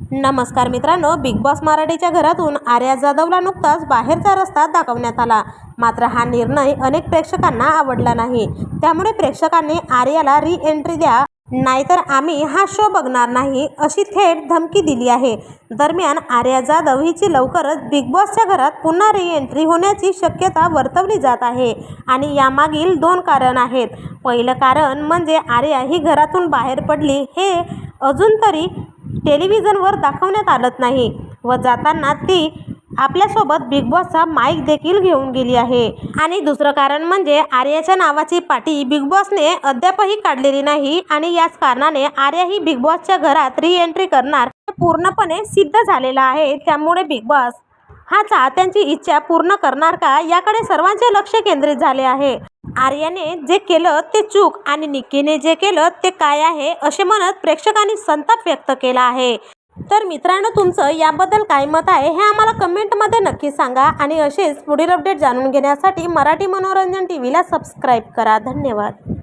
नमस्कार मित्रांनो big boss मराठीच्या घरातून आर्या जाधवला नुकताच बाहेरचा रस्ता दाखवण्यात आला. मात्र हा निर्णय अनेक प्रेक्षकांना आवडला नाही. त्यामुळे प्रेक्षकांनी आर्याला री एंट्री द्या नाहीतर आम्ही हा शो बघणार नाही अशी थेट धमकी दिली आहे. दरम्यान आर्या जाधव हिची लवकरच बिग बॉसच्या घरात पुन्हा री एंट्री होण्याची शक्यता वर्तवली जात आहे आणि यामागील दोन कारण आहेत. पहिलं कारण म्हणजे आर्या ही घरातून बाहेर पडली हे अजून तरी टेलिव्हिजनवर दाखवण्यात आलत नाही व जाताना ती आपल्यासोबत बिग बॉसचा माईक देखील घेऊन गेली आहे. आणि दुसरं कारण म्हणजे आर्याच्या नावाची पाटी बिग बॉसने अद्यापही काढलेली नाही आणि याच कारणाने आर्या ही बिग बॉसच्या घरात री एंट्री करणार हे पूर्णपणे सिद्ध झालेलं आहे. त्यामुळे बिग बॉस हा चाहत्यांची इच्छा पूर्ण करणार का याकडे सर्वांचे लक्ष केंद्रित झाले आहे. आर्याने जे केलं ते चूक आणि निकीने जे केलं ते काय आहे असे म्हणत प्रेक्षकांनी संताप व्यक्त केला आहे. तर मित्रांनो तुमचं याबद्दल काय मत आहे हे आम्हाला कमेंटमध्ये नक्की सांगा आणि असेच पुढील अपडेट जाणून घेण्यासाठी मराठी मनोरंजन टी व्हीला सबस्क्राईब करा. धन्यवाद.